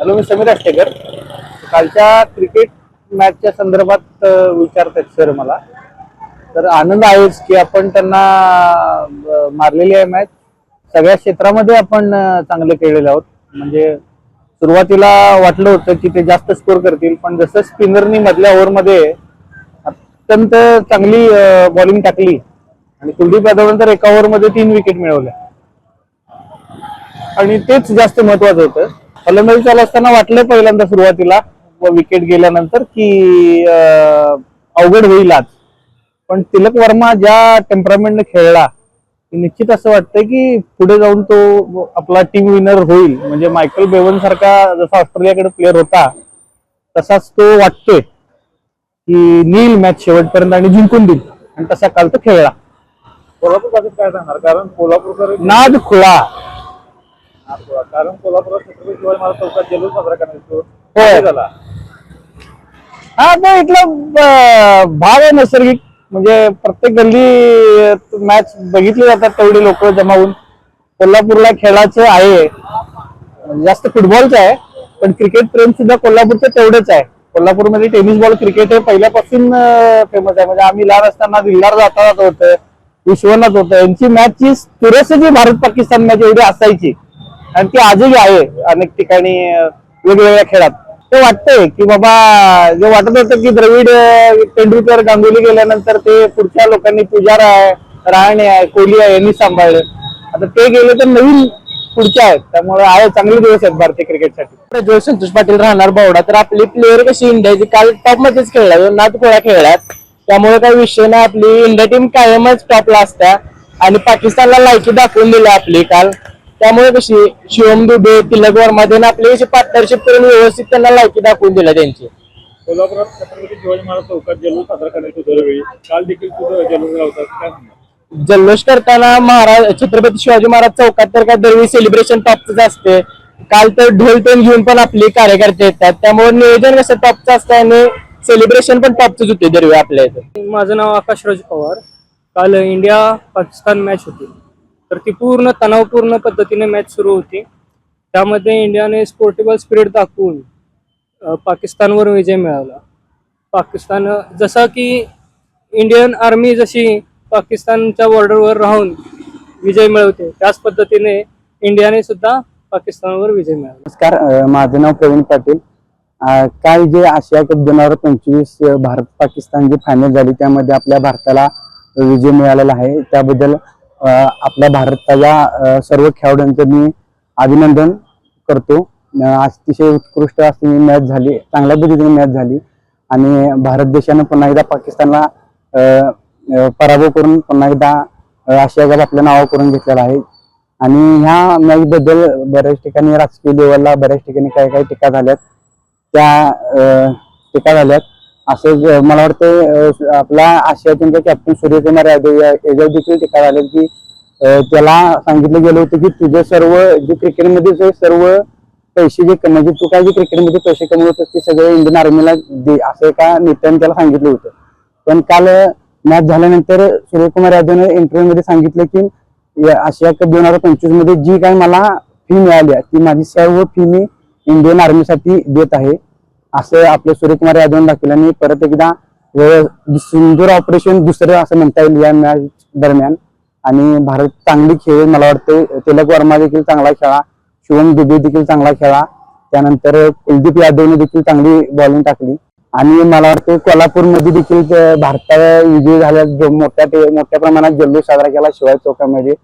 Hello मी समीर आष्टेकर कालच्या cricket मॅचच्या संदर्भात अ, विचारतात सर मला. तर आनंद आहेच की आपण त्यांना मारलेली आहे मॅच. सगळ्या क्षेत्रामध्ये आपण चांगले खेळलेले आहोत. म्हणजे सुरुवातीला वाटलं होतं की ते जास्त स्कोर करतील पण जसं स्पिनरनी मधल्या ओव्हरमध्ये अत्यंत चांगली बॉलिंग टाकली आणि कुलदीप यादवनंतर एका ओव्हरमध्ये तीन विकेट मिळवल्या. आणि तेच जास्त महत्वाचं होतं. फलंदाजी चालू असताना वाटलं पहिल्यांदा सुरुवातीला विकेट गेल्यानंतर की अवघड होईल आज. पण तिलक वर्मा ज्या टेम्परामेंटने खेळला निश्चित असं वाटतं की पुढे जाऊन तो आपला टीम विनर होईल. म्हणजे मायकल बेवन सारखा जसा ऑस्ट्रेलियाकडे प्लेअर होता तसाच तो वाटतोय की नील मॅच शेवटपर्यंत आणि जिंकून देईल. आणि तसा काल तो खेळला. कोल्हापूर काय सांगणार? कारण कोल्हापूरकर नाद खुळा. कारण कोल्हापुरात छत्रपती शिवाजी महाराज चौकात जल्लोष साजरा करण्यात होय. झाला? हा तो इथला अं, भाग आहे नैसर्गिक. म्हणजे प्रत्येक गल्ली मॅच बघितली जातात तेवढी लोक जमा होऊन कोल्हापूरला खेळाचं आहे. जास्त फुटबॉलचं आहे. पण क्रिकेट प्रेम सुद्धा कोल्हापूरचं तेवढंच आहे. कोल्हापूरमध्ये टेनिस बॉल क्रिकेट हे पहिल्यापासून फेमस आहे. म्हणजे आम्ही लहान असताना दिल्लार जाता जात होतं विश्वनाथ होतं. यांची मॅचची जी भारत पाकिस्तान मॅच एवढी असायची. आणि ती आजही आहे अनेक ठिकाणी वेगवेगळ्या खेळात. ते वाटतंय की बाबा जे वाटत होतं की द्रविड तेंडुलकर गांगुली गेल्यानंतर ते पुढच्या लोकांनी पुजारा आहे राहणे आहे कोहली आहे यांनी सांभाळले. आता ते गेले तर नवीन पुढच्या आहेत. त्यामुळे आहे चांगले दिवस आहेत भारतीय क्रिकेटसाठी. प्रज्वल संतोष पाटील राहणार बावडा तर आपली प्लेअर कशी इंडियाची काल टॉपमध्येच खेळला. नाथ गोळा खेळल्यात त्यामुळे काही विषय नाही. आपली इंडिया टीम कायमच टॉपला असत्या. आणि पाकिस्तानला लायकी दाखवून दिली आपली काल. त्यामुळे कशी शिवम दुबे तिलक वर्मा त्यांनी आपली कशी पार्टनरशिप करून व्यवस्थित त्यांना लायकी दाखवून दिल्या त्यांची. कोल्हापुरात छत्रपती शिवाजी महाराज चौकात जल्लोष साजरा करण्यात येतो दरवेळी. काल देखील तुझं जल्लोष लावतात. काय सांगणार जल्लोष करताना महाराज छत्रपती शिवाजी महाराज चौकात तर काय दरवेळी सेलिब्रेशन टॉपच असते. काल तर ढोल पेन घेऊन पण आपले कार्यकर्ते येतात. त्यामुळे नियोजन कसं टॉपचं असतं आणि सेलिब्रेशन पण टॉपच होते दरवेळी आपल्या इथं. माझं नाव आकाश राज पवार. काल इंडिया पाकिस्तान मॅच होती. तर ती पूर्ण तणावपूर्ण पद्धतीने मॅच सुरू होती. त्यामध्ये इंडियाने स्पोर्टेबल स्पिरिट दाखवून पाकिस्तानवर विजय मिळवला. पाकिस्तान जसं की इंडियन आर्मी जशी पाकिस्तानच्या बॉर्डरवर राहून विजय मिळवते त्याच पद्धतीने इंडियाने सुद्धा पाकिस्तानवर विजय मिळवला. नमस्कार माझं नाव प्रवीण पाटील. काल जे आशिया कप दोन हजार पंचवीस भारत पाकिस्तान जी फायनल झाली त्यामध्ये आपल्या भारताला विजय मिळालेला आहे. त्याबद्दल आपल्या भारताच्या सर्व खेळाडूंचं मी अभिनंदन करतो. अतिशय उत्कृष्ट अशी मॅच झाली चांगल्या पद्धतीने मॅच झाली. आणि भारत देशानं पुन्हा एकदा पाकिस्तानला पराभव करून पुन्हा एकदा आशिया कप आपल्या नावा करून घेतलेला आहे. आणि ह्या मॅचबद्दल बऱ्याच ठिकाणी राजकीय लेवलला बऱ्याच ठिकाणी काही काही टीका झाल्यात त्या टीका झाल्यात. असं मला वाटतं आपला आशिया टीमचा कॅप्टन सूर्यकुमार यादव या- याच्यावर देखील टीका झाल्या की त्याला सांगितलं गेलं होतं की तुझे सर्व जे क्रिकेटमध्ये जे सर्व पैसे जे म्हणजे तू काय जे क्रिकेटमध्ये पैसे कमवत ते सगळे इंडियन आर्मीला दे असं एका नेत्याने त्याला सांगितलं होतं. पण काल मॅच झाल्यानंतर सूर्यकुमार यादवने इंटरव्ह्यू मध्ये सांगितलं की आशिया कप दोन हजार पंचवीसमध्ये जी काही मला फी मिळाली आहे, ती माझी सर्व फी मी इंडियन आर्मीसाठी देत आहे. असं आपलं सूर्यकुमार यादव दाखवलं आणि परत एकदा सिंधूर सिंदूर ऑपरेशन दुसरं असं म्हणता येईल या मॅच दरम्यान. आणि भारत चांगली खेळ मला वाटते तिलक वर्मा देखील चांगला खेळा. शिवम दुबे देखील चांगला खेळा. त्यानंतर कुलदीप यादवने देखील चांगली बॉलिंग टाकली. आणि मला वाटतं कोल्हापूरमध्ये देखील भारताला विजय झाल्या मोठ्या मोठ्या प्रमाणात जल्लोष साजरा केला शिवाय चौकामध्ये.